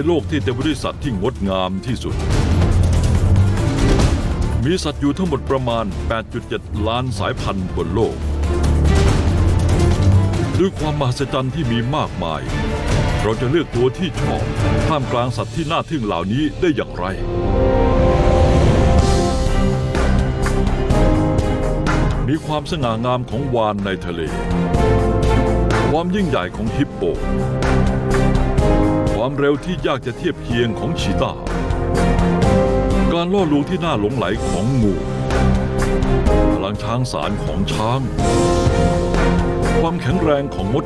ในโลกที่เต็มไปด้วยสัตว์ที่งดงามที่สุด มีสัตว์อยู่ทั้งหมดประมาณ 8.7 ล้านสายพันธุ์บนโลก ด้วยความมหัศจรรย์ที่มีมากมาย เราจะเลือกตัวที่ชอบท่ามกลางสัตว์ที่น่าทึ่งเหล่านี้ได้อย่างไรมีความสง่างามของวานในทะเล ความยิ่งใหญ่ของฮิปโป ความเร็วที่ยากจะเทียบเคียงของชีตาการล่อลวงที่น่าหลงไหลของงูพลังช้างสารของช้าง ความแข็งแรงของมด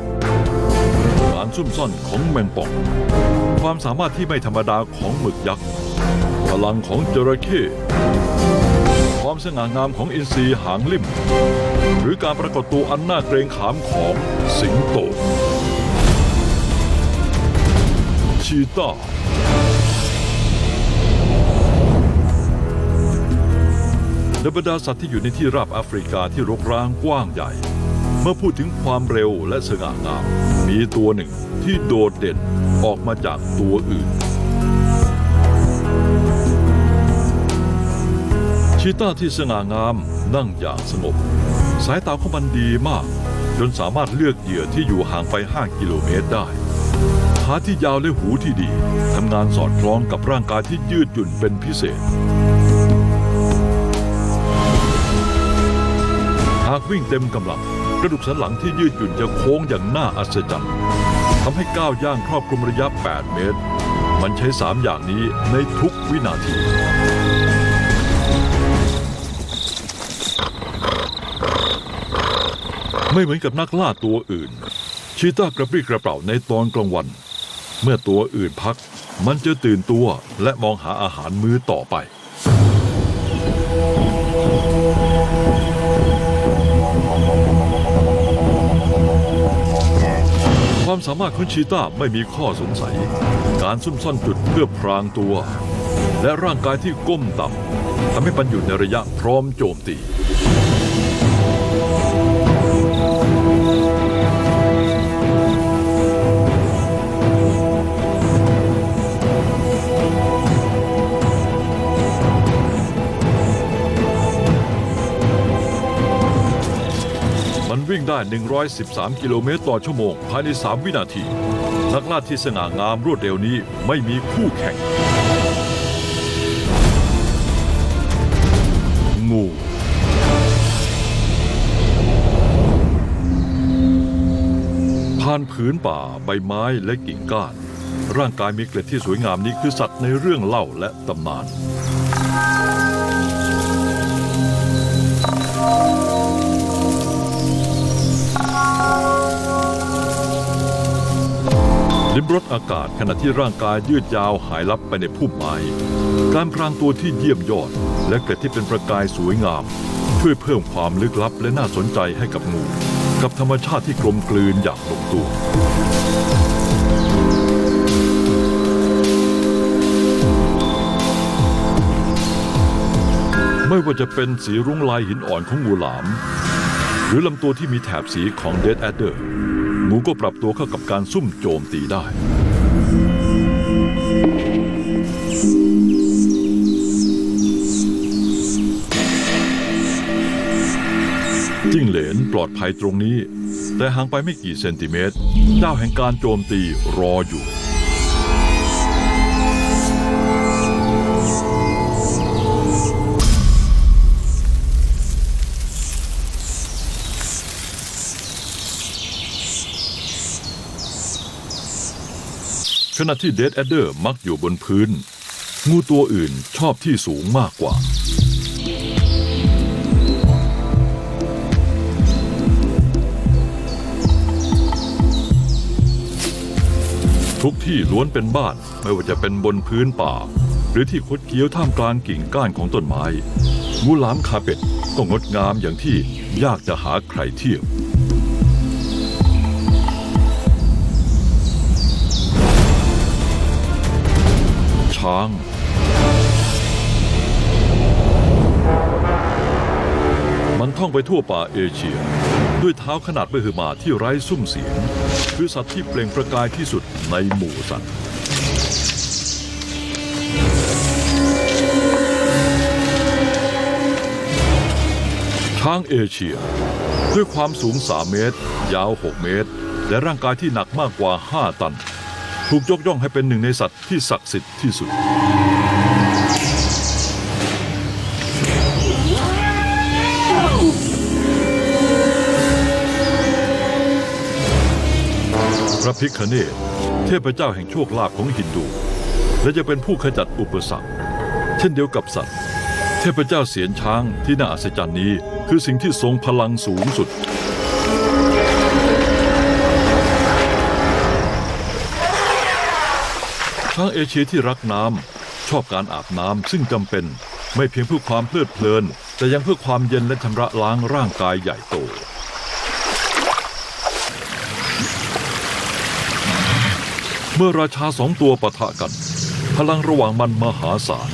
การซุ่มซ่อนของแมงป่อง ความสามารถที่ไม่ธรรมดาของหมึกยักษ์ พลังของจระเข้ความสง่างามของอินทรีหางลิ่ม หรือการปรากฏตัวอันน่าเกรงขามของสิงโต ชีตาในบรรดาสัตว์ที่อยู่ในที่ราบแอฟริกาที่รกร้างกว้างใหญ่ เมื่อพูดถึงความเร็วและสง่างาม มีตัวหนึ่งที่โดดเด่นออกมาจากตัวอื่น ชีต้าที่สง่างามนั่งอย่างสงบ สายตาของมันดีมาก จนสามารถเลือกเหยื่อที่อยู่ห่างไป 5 กิโลเมตรได้ ขาที่ยาวและหูที่ดีทำงานสอดคล้องกับร่างกายที่ยืดหยุ่นเป็นพิเศษ หากวิ่งเต็มกำลังกระดูกสันหลังที่ยืดหยุ่นจะโค้งอย่างน่าอัศจรรย์ทำให้ก้าวย่างครอบคลุมระยะ 8 เมตร มันใช้ 3 อย่างนี้ในทุกวินาทีไม่เหมือนกับนักล่าตัวอื่น ชีต้ากระปรี้กระเป๋าในตอนกลางวัน เมื่อตัวอื่นพัก มันจะตื่นตัวและมองหาอาหารมื้อต่อไป ความสามารถของชีต้าไม่มีข้อสงสัย การซุ่มซ่อนจุดเพื่อพรางตัว และร่างกายที่ก้มต่ำทำให้มันอยู่ในระยะพร้อมโจมตี มันวิ่งได้ 113 กิโลเมตรต่อชั่วโมง ภายใน 3 วินาที นักล่าที่สง่างามรวดเร็วนี้ไม่มีคู่แข่ง งู ผ่านผืนป่าใบไม้และกิ่งก้าน ร่างกายมีเกล็ดที่สวยงามนี้คือสัตว์ในเรื่องเล่าและตำนาน ลิ้มรสอากาศขณะที่ร่างกายยืดยาวหายลับไปในพุ่มไม้การพรางตัวที่เยี่ยมยอด และเกล็ดที่เป็นประกายสวยงาม ช่วยเพิ่มความลึกลับและน่าสนใจให้กับงูกับธรรมชาติที่กลมกลืนอย่างลงตัวไม่ว่าจะเป็นสีรุ้งลายหินอ่อนของงูหลาม หรือลำตัวที่มีแถบสีของเดดแอดเดอร์ งูก็ปรับตัวเข้ากับการซุ่มโจมตีได้ จิ้งเหลนปลอดภัยตรงนี้ แต่ห่างไปไม่กี่เซนติเมตร เจ้าแห่งการโจมตีรออยู่ ขณะที่เดดแอดเดอร์มักอยู่บนพื้น งูตัวอื่นชอบที่สูงมากกว่า ทุกที่ล้วนเป็นบ้านไม่ว่าจะเป็นบนพื้นป่า หรือที่คดเคี้ยวท่ามกลางกิ่งก้านของต้นไม้ งูหลามคาเป็ดก็งดงามอย่างที่ยากจะหาใครเทียบาง มันท่องไปทั่วป่าเอเชีย ด้วยเท้าขนาดไม่หึมาที่ไร้ซุ้มเสียง คือสัตว์ที่เปล่งประกายที่สุดในหมู่สัตว์ช้างเอเชีย ด้วยความสูง 3 เมตร ยาว 6 เมตร และร่างกายที่หนักมากกว่า 5 ตัน ถูกยกย่องให้เป็นหนึ่งในสัตว์ที่ศักดิ์สิทธิ์ที่สุด พระพิคเนตเทพเจ้าแห่งโชคลาภของฮินดู และจะเป็นผู้ขจัดอุปสรรค เช่นเดียวกับสัตว์ เทพเจ้าเสียนช้างที่น่าอัศจรรย์นี้ คือสิ่งที่ทรงพลังสูงสุด ช้างเอเชียที่รักน้ำชอบการอาบน้ำซึ่งจำเป็น ไม่เพียงเพื่อความเพลิดเพลิน แต่ยังเพื่อความเย็นและชำระล้างร่างกายใหญ่โตเมื่อราชาสองตัวปะทะกัน พลังระหว่างมันมหาศาล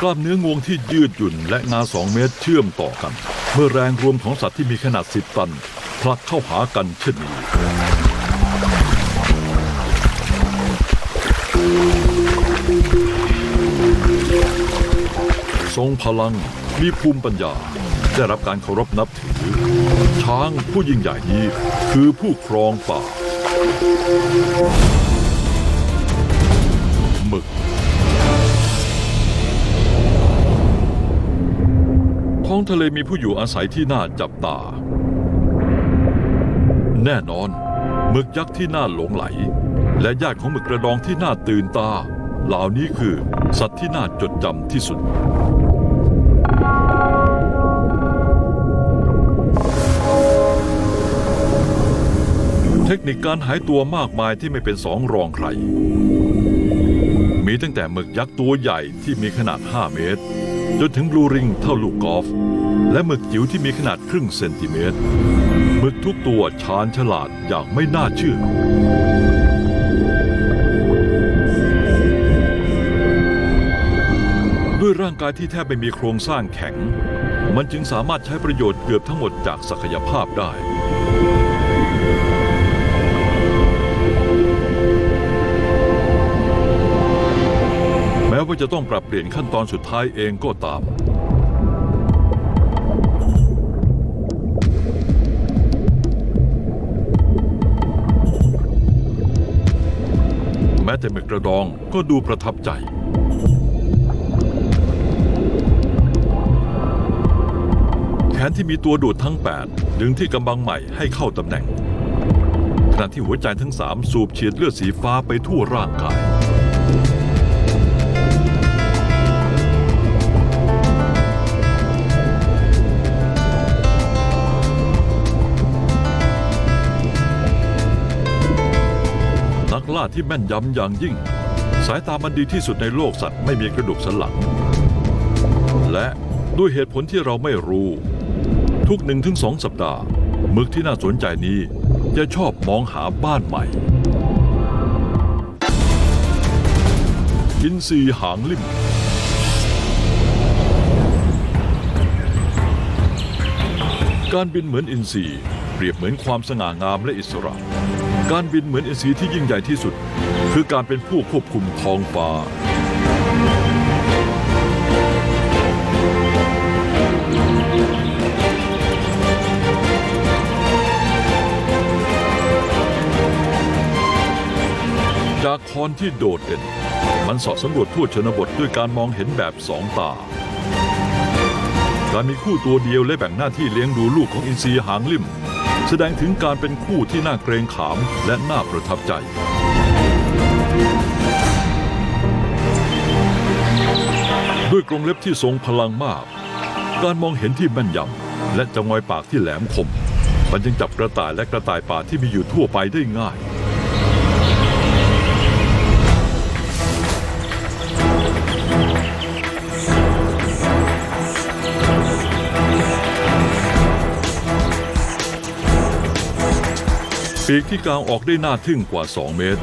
กล้ามเนื้องวงที่ยืดหยุ่นและงาสองเมตรเชื่อมต่อกัน เมื่อแรงรวมของสัตว์ที่มีขนาดสิบตันผลักเข้าหากันเช่นนี้ ทรงพลังมีภูมิปัญญาได้รับการเคารพนับถือ ช้างผู้ยิ่งใหญ่นี้คือผู้ครองป่าหมึก ท้องทะเลมีผู้อยู่อาศัยที่น่าจับตา แน่นอนหมึกยักษ์ที่น่าหลงไหล และญาติของหมึกกระดองที่น่าตื่นตา เหล่านี้คือ สัตว์ที่น่าจดจำที่สุด เทคนิคการหายตัวมากมายที่ไม่เป็นสองรองใคร มีตั้งแต่หมึกยักษ์ตัวใหญ่ที่มีขนาด 5 เมตร จนถึงบลูริงเท่าลูกกอล์ฟและหมึกจิ๋วที่มีขนาดครึ่งเซนติเมตรหมึกทุกตัวชาญฉลาดอย่างไม่น่าเชื่อ ด้วยร่างกายที่แทบไม่มีโครงสร้างแข็ง มันจึงสามารถใช้ประโยชน์เกือบทั้งหมดจากศักยภาพได้ แม้ว่าจะต้องปรับเปลี่ยนขั้นตอนสุดท้ายเองก็ตามแม้แต่เมกกระดองก็ดูประทับใจ แขนที่มีตัวดูดทั้ง 8 ดึงที่กำบังใหม่ให้เข้าตำแหน่ง ขณะที่หัวใจทั้งสามสูบฉีดเลือดสีฟ้าไปทั่วร่างกาย นักล่าที่แม่นยำอย่างยิ่ง สายตามันดีที่สุดในโลกสัตว์ไม่มีกระดูกสันหลัง และด้วยเหตุผลที่เราไม่รู้ ทุกหนึ่งถึงสองสัปดาห์หมึกที่น่าสนใจนี้จะชอบมองหาบ้านใหม่ อินทรีหางลิ่ม การบินเหมือนอินทรีเปรียบเหมือนความสง่างามและอิสระ การบินเหมือนอินทรีที่ยิ่งใหญ่ที่สุด คือการเป็นผู้ควบคุมท้องฟ้า จากคอนที่โดดเด่น มันสาะสำรวจทั่วชนบทด้วยการมองเห็นแบบสองตา การมีคู่ตัวเดียวและแบ่งหน้าที่เลี้ยงดูลูกของอินทรีหางลิ่ม แสดงถึงการเป็นคู่ที่น่าเกรงขามและน่าประทับใจด้วยกรงเล็บที่ทรงพลังมาก การมองเห็นที่แม่นยำและจะงอยปากที่แหลมคม มันจึงจับกระต่ายและกระต่ายป่าที่มีอยู่ทั่วไปได้ง่าย ปีกที่กางออกได้น่าทึ่งกว่า 2 เมตร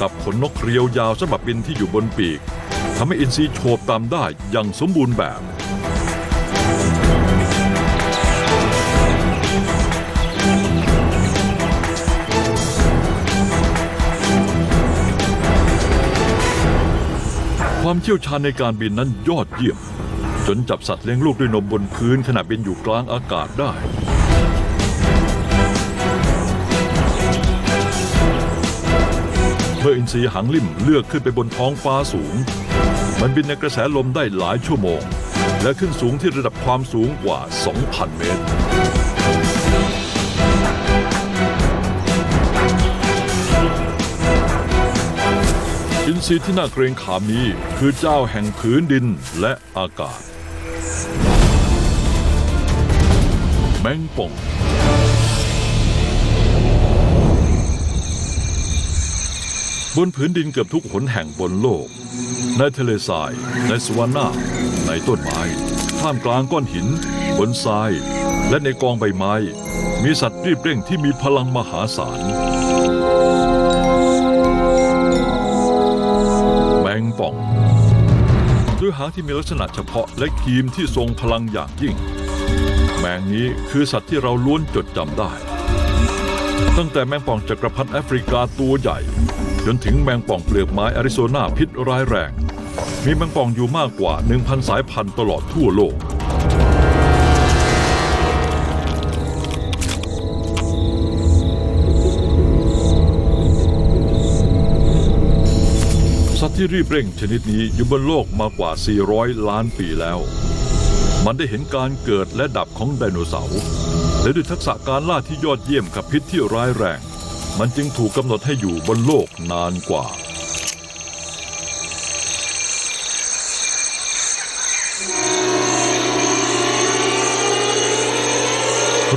กับขนนกเรียวยาวสำหรับบินที่อยู่บนปีกทำให้อินทรีโฉบตามได้อย่างสมบูรณ์แบบ ความเชี่ยวชาญในการบินนั้นยอดเยี่ยม จนจับสัตว์เลี้ยงลูกด้วยนมบนพื้นขณะบินอยู่กลางอากาศได้ มื่ออินทรีหางลิ่มเลือกขึ้นไปบนท้องฟ้าสูง มันบินในกระแสลมได้หลายชั่วโมง และขึ้นสูงที่ระดับความสูงกว่า 2,000 เมตร อินทรีที่น่าเกรงขามนี้คือเจ้าแห่งผืนดินและอากาศ แมงป่อง บนผืนดินเกือบทุกหนแห่งบนโลก ในทะเลทราย ในสวานาในต้นไม้ ท่ามกลางก้อนหิน บนทราย และในกองใบไม้ มีสัตว์รีบเร่งที่มีพลังมหาศาล แมงป่องด้วยหางที่มีลักษณะเฉพาะและครีมที่ทรงพลังอย่างยิ่ง แมงนี้คือสัตว์ที่เราล้วนจดจำได้ ตั้งแต่แมงป่องจักรพรรดิแอฟริกาตัวใหญ่ จนถึงแมงป่องเปลือกไม้อาริโซนาพิษร้ายแรง มีแมงป่องอยู่มากกว่า 1,000 สายพันธุ์ตลอดทั่วโลก สัตว์ที่รีบเร่งชนิดนี้อยู่บนโลกมากกว่า 400 ล้านปีแล้ว มันได้เห็นการเกิดและดับของไดโนเสาร์และด้วยทักษะการล่าที่ยอดเยี่ยมกับพิษที่ร้ายแรง มันจึงถูกกำหนดให้อยู่บนโลกนานกว่า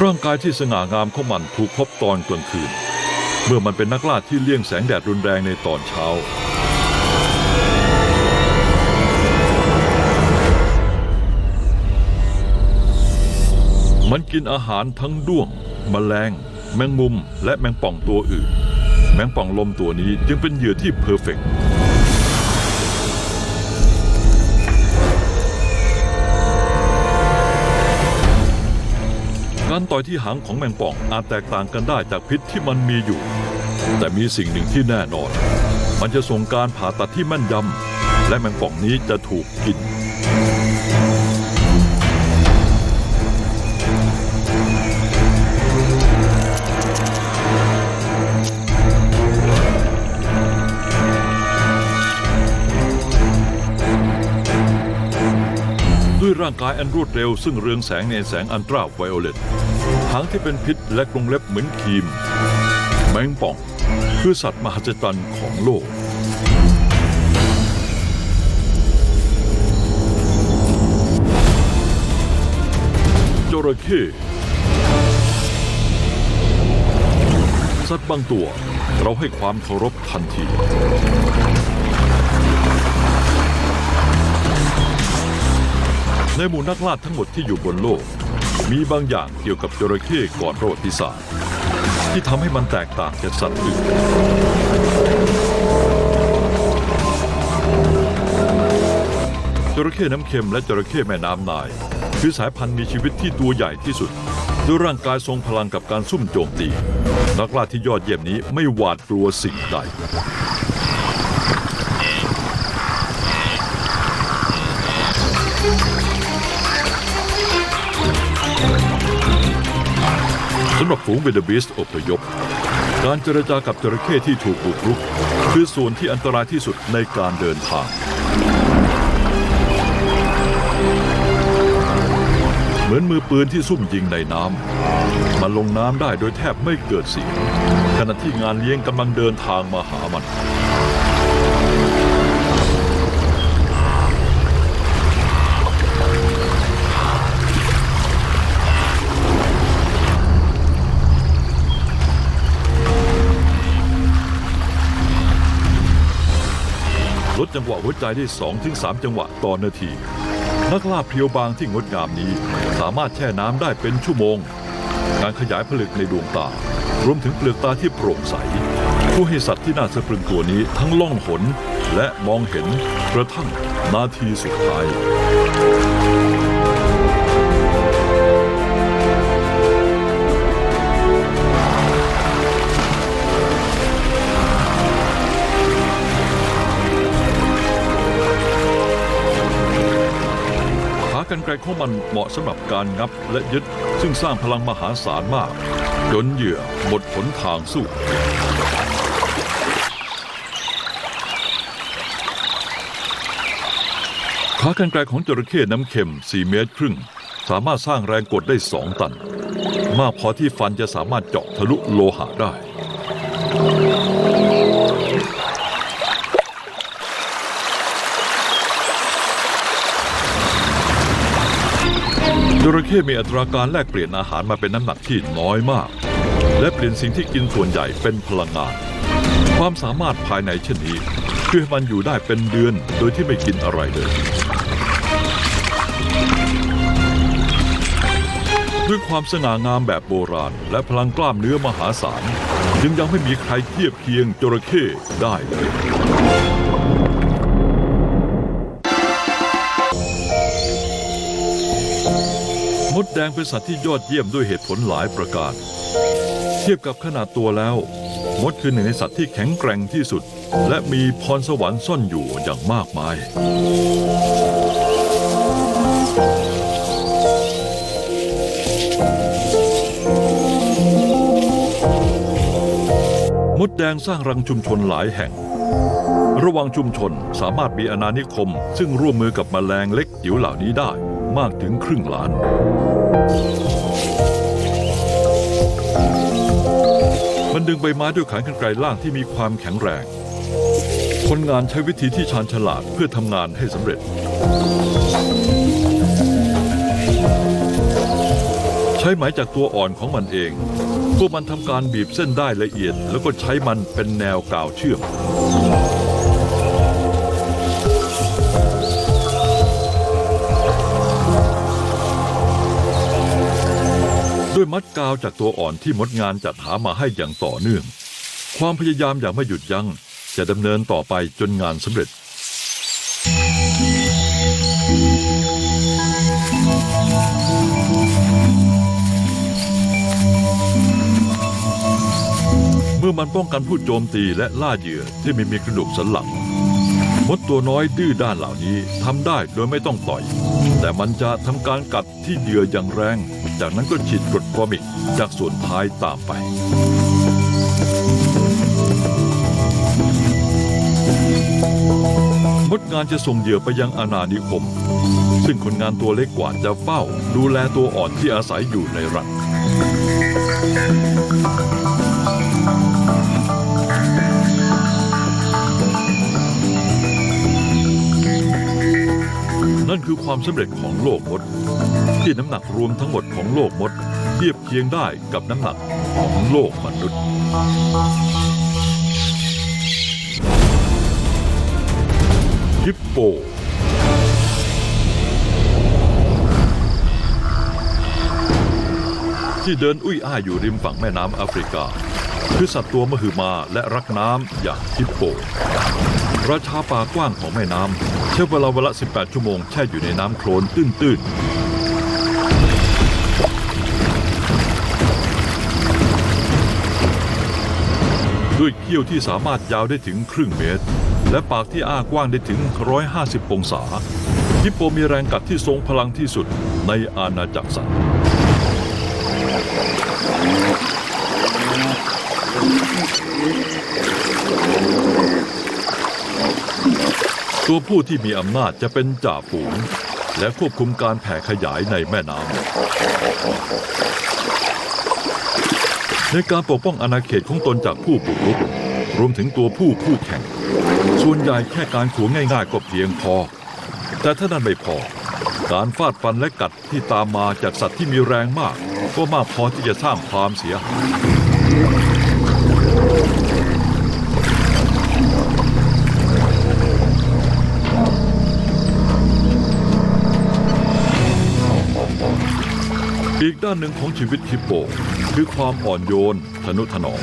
ร่างกายที่สง่างามของมันถูกพบตอนกลางคืน เมื่อมันเป็นนักล่าที่เลี่ยงแสงแดดรุนแรงในตอนเช้ามันกินอาหารทั้งด้วงแมลง แมงมุมและแมงป่องตัวอื่น แมงป่องลมตัวนี้จึงเป็นเหยื่อที่เพอร์เฟกต์การต่อยที่หางของแมงป่องอาจแตกต่างกันได้จากพิษที่มันมีอยู่ แต่มีสิ่งหนึ่งที่แน่นอน มันจะส่งการผ่าตัดที่แม่นยำและแมงป่องนี้จะถูกกิน ร่างกายอันรวดเร็วซึ่งเรืองแสงในแสงอันตราไวโอเลตหางที่เป็นพิษและกรงเล็บเหมือนครีม แมงป่อง คือสัตว์มหัศจรรย์ของโลก จระเข้สัตว์บางตัวเราให้ความเคารพทันที ในหมู่นักล่าทั้งหมดที่อยู่บนโลก มีบางอย่างเกี่ยวกับจระเข้ก่อนประวัติศาสตร์ ที่ทำให้มันแตกต่างจากสัตว์อื่น จระเข้น้ำเค็มและจระเข้แม่น้ำนาย คือสายพันธุ์มีชีวิตที่ตัวใหญ่ที่สุดด้วยร่างกายทรงพลังกับการซุ่มโจมตี นักล่าที่ยอดเยี่ยมนี้ไม่หวาดกลัวสิ่งใดำหรับฝูงเวเดบิสอพยพ การเจรจากับจระเข้ที่ถูกบุกรุก คือส่วนที่อันตรายที่สุดในการเดินทาง เหมือนมือปืนที่ซุ่มยิงในน้ำมันลงน้ำได้โดยแทบไม่เกิดเสียงขณะที่งานเลี้ยงกำลังเดินทางมาหามัน หัวใจได้ 2-3ถึง3จังหวะต่อนาที นักล่าเพรียวบางที่งดงามนี้ สามารถแช่น้ำได้เป็นชั่วโมง การขยายผลึกในดวงตา รวมถึงเปลือกตาที่โปร่งใสผู้ให้สัตว์ที่น่าสะพรึงตัวนี้ทั้งล่องหน และมองเห็นกระทั่งนาทีสุดท้าย รรไกรของมันเหมาะสำหรับการงับและยึด ซึ่งสร้างพลังมหาศาลมาก จนเหยื่อหมดหนทางสู้ ขากรรไกรของจระเข้น้ำเค็ม 4 เมตรครึ่ง สามารถสร้างแรงกดได้ 2 ตัน มากพอที่ฟันจะสามารถเจาะทะลุโลหะได้ จระเข้มีอัตราการแลกเปลี่ยนอาหารมาเป็นน้ำหนักที่น้อยมาก และเปลี่ยนสิ่งที่กินส่วนใหญ่เป็นพลังงาน ความสามารถภายในเช่นนี้ช่วยให้มันอยู่ได้เป็นเดือนโดยที่ไม่กินอะไรเลยด้วยความสง่างามแบบโบราณ และพลังกล้ามเนื้อมหาศาลจึงยังไม่มีใครเทียบเคียงจระเข้ได้เลย ดแดงเป็นสัตว์ที่ยอดเยี่ยมด้วยเหตุผลหลายประการ เทียบกับขนาดตัวแล้ว มดคือหนึ่งในสัตว์ที่แข็งแกร่งที่สุด และมีพรสวรรค์ซ่อนอยู่อย่างมากมาย มดแดงสร้างรังชุมชนหลายแห่ง ระหวังชุมชนสามารถมีอาณานิคม ซึ่งร่วมมือกับแมลงเล็กจิ๋วเหล่านี้ได้มากถึงครึ่งล้าน มันดึงใบไม้ด้วยขานกันไกรล่างที่มีความแข็งแรง คนงานใช้วิธีที่ชาญฉลาดเพื่อทำงานให้สำเร็จ ใช้ไหมจากตัวอ่อนของมันเอง พวกมันทำการบีบเส้นได้ละเอียด แล้วก็ใช้มันเป็นแนวกาวเชื่อม ด้วยมัดกาวจากตัวอ่อนที่มดงานจัดหามาให้อย่างต่อเนื่อง ความพยายามอย่างไม่หยุดยัง้งจะดำเนินต่อไปจนงานสำเร็จ เมื่อมันป้องกันผู้โจมตีและล่าเหยื่อที่ไม่มีกระดูกสันหลังมดตัวน้อยดื้อด้านเหล่านี้ทำได้โดยไม่ต้องต่อย แต่มันจะทำการกัดที่เหยื่ออย่างแรง จากนั้นก็ฉีดกรดฟอร์มิกจากส่วนท้ายตามไป มดงานจะส่งเหยื่อไปยังอาณานิคม ซึ่งคนงานตัวเล็กกว่าจะเฝ้า ดูแลตัวอ่อนที่อาศัยอยู่ในรัง นั่นคือความสำเร็จของโลกมด ที่น้ำหนักรวมทั้งหมดของโลกมด เทียบเคียงได้กับน้ำหนักของโลกมนุษย์ฮิปโปที่เดินอุ้ยอ้ายอยู่ริมฝั่งแม่น้ำแอฟริกา คือสัตว์ตัวมหึมาและรักน้ำอย่างฮิปโป ราชาป่ากว้างของแม่น้ำใช้เวลาวันละ 18 ชั่วโมงแช่อยู่ในน้ำโคลนตื้นๆ ด้วยเขี้ยวที่สามารถยาวได้ถึงครึ่งเมตร และปากที่อ้ากว้างได้ถึง 150 องศาฮิปโปมีแรงกัดที่ทรงพลังที่สุดในอาณาจักรสัตว์ ตัวผู้ที่มีอำนาจจะเป็นจ่าฝูง และควบคุมการแผ่ขยายในแม่น้ำในการปกป้องอาณาเขตของตนจากผู้บุกรุก รวมถึงตัวผู้คู่แข่ง ส่วนใหญ่แค่การขวงง่ายๆก็เพียงพอ แต่ถ้านั้นไม่พอ การฟาดฟันและกัดที่ตามมาจากสัตว์ที่มีแรงมาก ก็มากพอที่จะสร้างความเสียหาย อีกด้านหนึ่งของชีวิตฮิปโป คือความอ่อนโยนทนุถนอม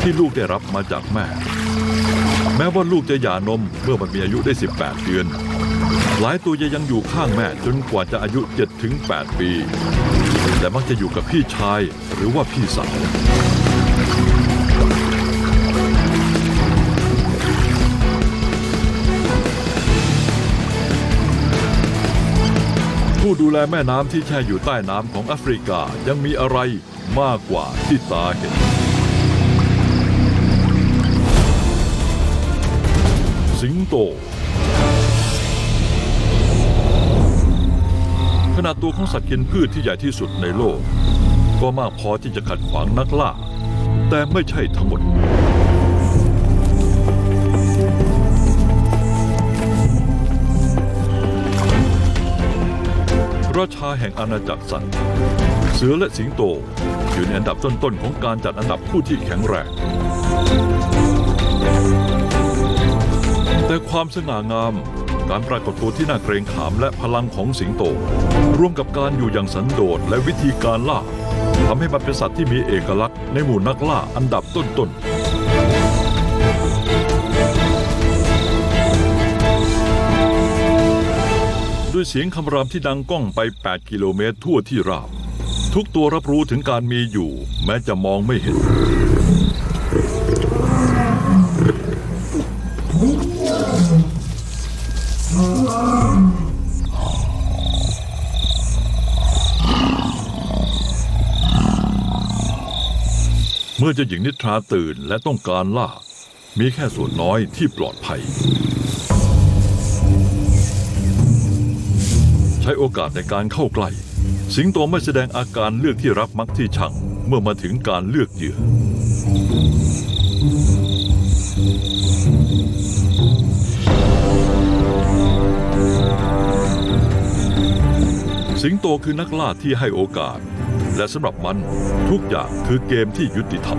ที่ลูกได้รับมาจากแม่ แม้ว่าลูกจะหย่านมเมื่อมันมีอายุได้ 18 เดือน หลายตัวจะยังอยู่ข้างแม่จนกว่าจะอายุ 7-8 ปี แต่มักจะอยู่กับพี่ชายหรือว่าพี่สาว ผู้ผู้ดูแลแม่น้ำที่แช่อยู่ใต้น้ำของแอฟริกายังมีอะไรมากกว่าที่ตาเห็น สิงโต ขนาดตัวของสัตว์กินพืชที่ใหญ่ที่สุดในโลก ก็มากพอที่จะขัดขวางนักล่า แต่ไม่ใช่ทั้งหมด ราชาแห่งอาณาจักรสัตว์ เสือและสิงโต อยู่ในอันดับต้นๆของการจัดอันดับผู้ที่แข็งแรง แต่ความสง่างาม การปรากฏตัวที่น่าเกรงขามและพลังของสิงโต ร่วมกับการอยู่อย่างสันโดษและวิธีการล่าทำให้มันเป็นสัตว์ที่มีเอกลักษณ์ในหมู่นักล่าอันดับต้นๆ ด้วยเสียงคำรามที่ดังก้องไป 8 กิโลเมตรทั่วที่ราบ ทุกตัวรับรู้ถึงการมีอยู่ แม้จะมองไม่เห็น เมื่อเจ้าหญิงนิทราตื่นและต้องการล่า มีแค่ส่วนน้อยที่ปลอดภัย ใช้โอกาสในการเข้าใกล้ สิงโตไม่แสดงอาการเลือกที่รักมักที่ชัง เมื่อมาถึงการเลือกเหยื่อ สิงโตคือนักล่าที่ให้โอกาส และสำหรับมันทุกอย่างคือเกมที่ยุติธรรม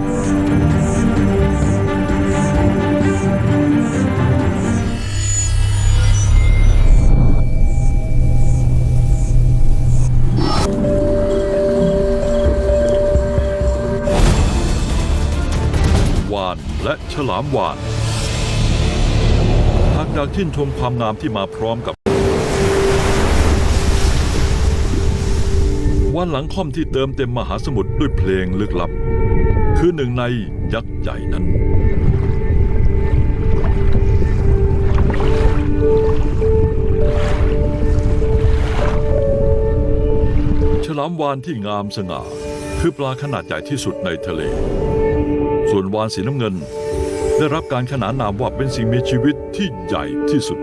ฉลามวานหากอยากชื่นชมความงามที่มาพร้อมกับ วันหลังค่อมที่เติมเต็มมหาสมุทรด้วยเพลงลึกลับ คือหนึ่งในยักษ์ใหญ่นั้นฉลามวานที่งามสง่าคือปลาขนาดใหญ่ที่สุดในทะเล ส่วนวานสีน้ำเงิน ได้รับการขนานนามว่าเป็นสิ่งมีชีวิตที่ใหญ่ที่สุด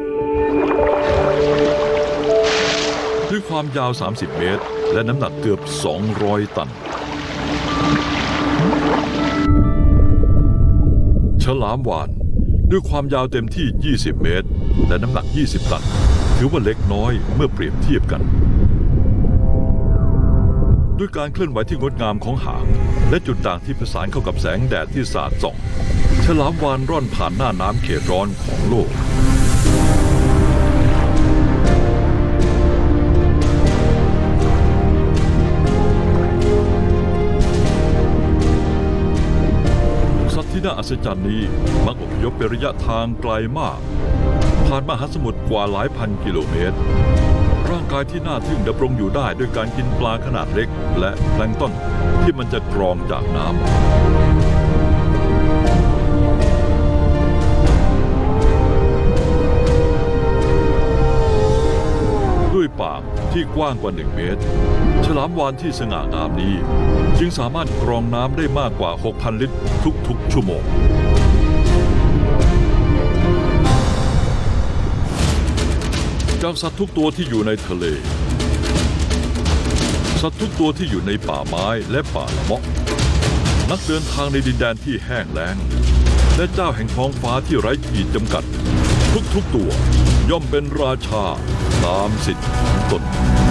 ด้วยความยาว 30 เมตร และน้ำหนักเกือบ 200 ตัน ฉลามวานด้วยความยาวเต็มที่ 20 เมตร และน้ำหนัก 20 ตัน ถือว่าเล็กน้อยเมื่อเปรียบเทียบกัน ด้วยการเคลื่อนไหวที่งดงามของหาง และจุดด่างที่ประสานเข้ากับแสงแดดที่สาดส่อง ฉลามวานร่อนผ่านหน้าน้ำเขตร้อนของโลก สัตว์ที่น่าอัศจรรย์นี้มักอพยพเป็นระยะทางไกลมาก ผ่านมหาสมุทรกว่าหลายพันกิโลเมตร ร่างกายที่น่าทึ่งดำรงอยู่ได้ด้วยการกินปลาขนาดเล็ก และแพลงต้นที่มันจะกรองจากน้ำ ด้วยปากที่กว้างกว่า 1 เมตร ฉลามวานที่สง่างามนี้ จึงสามารถกรองน้ำได้มากกว่า 6,000 ลิตรทุกๆ ชั่วโมง จากสัตว์ทุกตัวที่อยู่ในทะเล สัตว์ทุกตัวที่อยู่ในป่าไม้และป่าละมะนักเดินทางในดินแดนที่แห้งแล้ง และเจ้าแห่งท้องฟ้าที่ไร้ขีดจำกัด ทุกๆตัวย่อมเป็นราชาตามสิทธิ์ตน